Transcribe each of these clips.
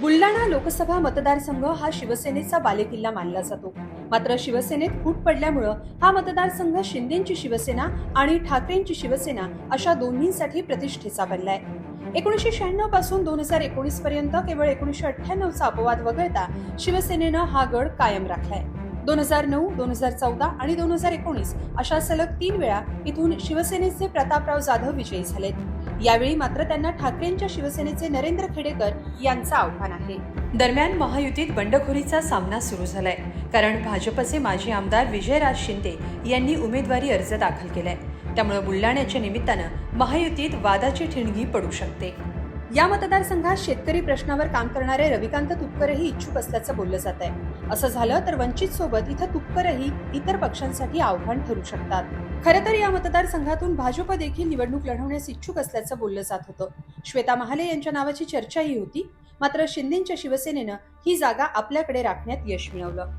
बुलढाणा लोकसभा मतदारसंघ हा शिवसेनेचा बालेकिल्ला मानला जातो. मात्र शिवसेनेत फूट पडल्यामुळं हा मतदारसंघ शिंदेची शिवसेना आणि ठाकरेंची शिवसेना अशा दोन्हींसाठी प्रतिष्ठेचा बनलाय. एकोणीसशे शहाण्णवपासून दोन हजार एकोणीस पर्यंत केवळ एकोणीसशे अठ्ठ्याण्णवचा अपवाद वगळता शिवसेनेनं हा गड कायम राखलाय. दोन हजार नऊ दोन हजार चौदा आणि दोन हजार एकोणीस अशा सलग तीन वेळा इथून शिवसेनेचे प्रतापराव जाधव विजयी झालेत. यावेळी मात्र त्यांना ठाकरेंच्या शिवसेनेचे नरेंद्र खेडेकर यांचं आव्हान आहे. दरम्यान महायुतीत बंडखोरीचा सामना सुरू झालाय. कारण भाजपचे माजी आमदार विजयराज शिंदे यांनी उमेदवारी अर्ज दाखल केलाय. त्यामुळे बुलढाण्याच्या निमित्तानं महायुतीत वादाची ठिणगी पडू शकते. या मतदारसंघात शेतकरी प्रश्नावर काम करणारे रविकांत तुपकरही इच्छुक असल्याचं बोललं जात आहे. असं झालं तर वंचित सोबत इथं तुपकरही इतर पक्षांसाठी आव्हान ठरू शकतात. खरं तर या मतदारसंघातून भाजप देखील निवडणूक लढवण्यास इच्छुक असल्याचं बोललं जात होतं. श्वेता महाले यांच्या नावाची चर्चाही होती. मात्र शिंदेच्या शिवसेनेनं ही जागा आपल्याकडे राखण्यात यश मिळवलं.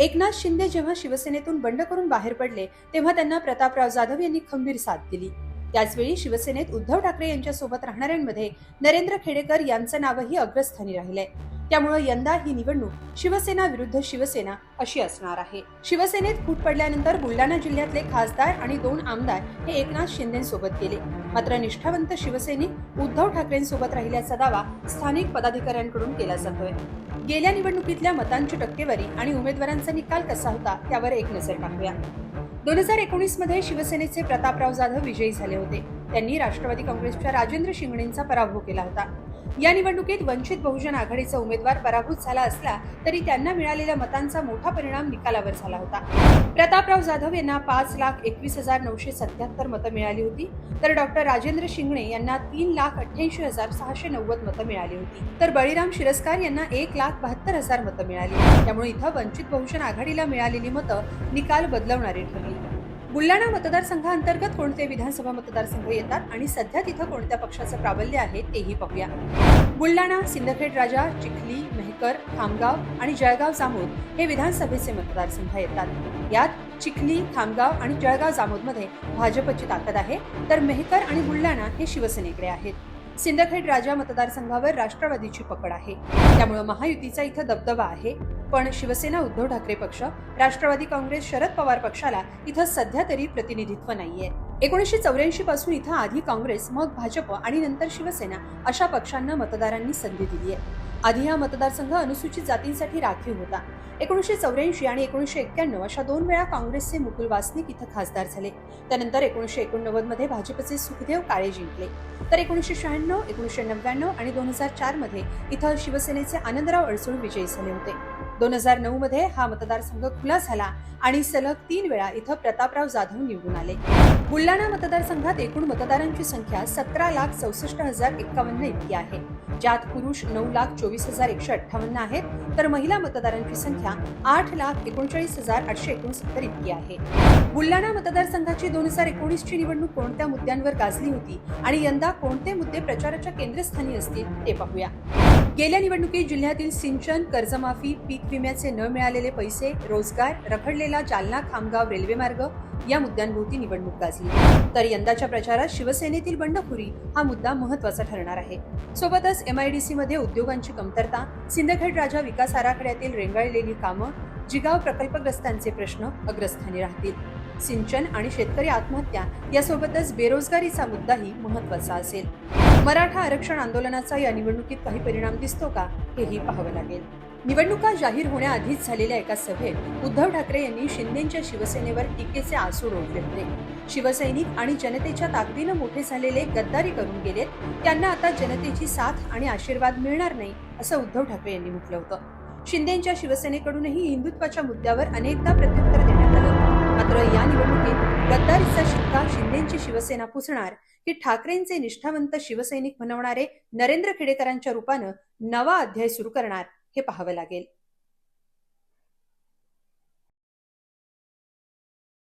एकनाथ शिंदे जेव्हा शिवसेनेतून बंड करून बाहेर पडले तेव्हा त्यांना प्रतापराव जाधव यांनी खंबीर साथ दिली. त्याचवेळी शिवसेनेत उद्धव ठाकरे यांच्यासोबत राहणाऱ्यांमध्ये नरेंद्र खेडेकर यांचं नावही अग्रस्थानी राहिलंय. त्यामुळे यंदा ही निवडणूक शिवसेना विरुद्ध शिवसेना अशी असणार आहे. शिवसेनेत फूट पडल्यानंतर बुलढाणा जिल्ह्यातले खासदार आणि दोन आमदार हे एकनाथ शिंदेसोबत गेले. मात्र निष्ठावंत शिवसैनिक उद्धव ठाकरेंसोबत राहिल्याचा दावा स्थानिक पदाधिकाऱ्यांकडून केला जातोय. गेल्या निवडणुकीतल्या मतांची टक्केवारी आणि उमेदवारांचा निकाल कसा होता त्यावर एक नजर टाकूया. दोन हजार एकोणीसमध्ये शिवसेनेचे प्रतापराव जाधव विजयी झाले होते. त्यांनी राष्ट्रवादी काँग्रेसच्या राजेंद्र शिंगणेंचा पराभव केला होता. या निवडणुकीत वंचित बहुजन आघाडीचा उमेदवार पराभूत झाला असला तरी त्यांना मिळालेल्या मतांचा मोठा परिणाम निकालावर झाला होता. प्रतापराव जाधव यांना पाच लाख एकवीस हजार नऊशे सत्याहत्तर मतं मिळाली होती. तर डॉक्टर राजेंद्र शिंगणे यांना तीन लाख अठ्ठ्याऐंशी हजार सहाशे नव्वद मतं मिळाली होती. तर बळीराम शिरस्कार यांना एक लाख बहात्तर हजार मतं मिळाली. त्यामुळे इथं वंचित बहुजन आघाडीला मिळालेली मतं निकाल बदलवणारी ठरली. बुलढाणा मतदारसंघाअंतर्गत कोणते विधानसभा मतदारसंघ येतात आणि सध्या तिथं कोणत्या पक्षाचं प्राबल्य आहे तेही पाहूया बुलढाणा सिंदखेड राजा चिखली मेहकर खामगाव आणि जळगाव जामोद हे विधानसभेचे मतदारसंघ येतात. यात चिखली खामगाव आणि जळगाव जामोदमध्ये भाजपची ताकद आहे तर मेहकर आणि बुलढाणा हे शिवसेनेकडे आहेत. सिंदखेड राजा मतदारसंघावर राष्ट्रवादीची पकड आहे. त्यामुळे महायुतीचा इथं दबदबा आहे. पण शिवसेना उद्धव ठाकरे पक्ष राष्ट्रवादी काँग्रेस शरद पवार पक्षाला इथं सध्या तरी प्रतिनिधित्व नाहीये. एकोणीसशे चौऱ्याऐंशी पासून इथं आधी काँग्रेस मग भाजप आणि नंतर शिवसेना अशा पक्षांना मतदारांनी संधी दिली आहे आधी हा मतदारसंघ अनुसूचित जातींसाठी राखीव होता. एकोणीसशे चौऱ्याऐंशी आणि एकोणीसशे एक्क्याण्णव अशा दोन वेळा काँग्रेसचे मुकुल वासनिक इथं खासदार झाले. त्यानंतर एकोणीसशे एकोणनव्वदमध्ये भाजपचे सुखदेव काळे जिंकले. तर एकोणीसशे शहाण्णव एकोणीसशे नव्याण्णव आणि दोन हजार चारमध्ये इथं शिवसेनेचे आनंदराव अडसूळ विजयी झाले होते. दोन हजार नऊ मध्ये हा मतदारसंघ खुला झाला आणि सलग तीन वेळा इथं प्रतापराव जाधव निवडून आले. बुलढाणा मतदारसंघात एकूण मतदारांची संख्या सतरा लाख चौसष्ट हजार एक्कावन्न इतकी आहे. ज्यात पुरुष नऊ लाख चोवीस हजार एकशे अठ्ठावन्न आहेत तर महिला मतदारांची संख्या आठ लाख एकोणचाळीस हजार आठशे एकोणसत्तर इतकी आहे. बुलढाणा मतदारसंघाची दोन हजार एकोणीसची निवडणूक कोणत्या मुद्द्यांवर गाजली होती आणि यंदा कोणते मुद्दे प्रचाराच्या केंद्रस्थानी असतील ते पाहूया. गेल्या निवडणुकीत जिल्ह्यातील सिंचन कर्जमाफी पीक विम्याचे न मिळालेले पैसे रोजगार रखडलेला जालना खामगाव रेल्वे मार्ग या मुद्द्यांभोवती निवडणूक गाजली. तर यंदाच्या प्रचारात शिवसेनेतील बंडखोरी हा मुद्दा महत्त्वाचा ठरणार आहे. सोबतच एमआयडीसी मध्ये उद्योगांची कमतरता सिंदखेड राजा विकास आराखड्यातील रेंगाळलेली कामं जिगाव प्रकल्पग्रस्तांचे प्रश्न अग्रस्थानी राहतील. सिंचन आणि शेतकरी आत्महत्या यासोबतच बेरोजगारीचा मुद्दाही महत्त्वाचा असेल. मराठा आरक्षण आंदोलनाचा या निवडणुकीत काही परिणाम दिसतो का हेही पाहावं लागेल. निवडणुका जाहीर होण्याआधीच झालेल्या एका सभेत उद्धव ठाकरे यांनी शिंदेच्या शिवसेनेवर टीकेचे आसूड ओढले होते. शिवसैनिक आणि जनतेच्या ताकदीनं मोठे झालेले गद्दारी करून गेलेत त्यांना आता जनतेची साथ आणि आशीर्वाद मिळणार नाही असं उद्धव ठाकरे यांनी म्हटलं होतं. शिंदेच्या शिवसेनेकडूनही हिंदुत्वाच्या मुद्द्यावर अनेकदा प्रत्युत्तर देण्यात आलं. मात्र या निवडणुकीत गद्दारीचा शिक्का शिंदेची शिवसेना पुसणार की ठाकरेंचे निष्ठावंत शिवसैनिक बनवणारे नरेंद्र खेडेकरांच्या रूपानं नवा अध्याय सुरू करणार हे पाहावं लागेल.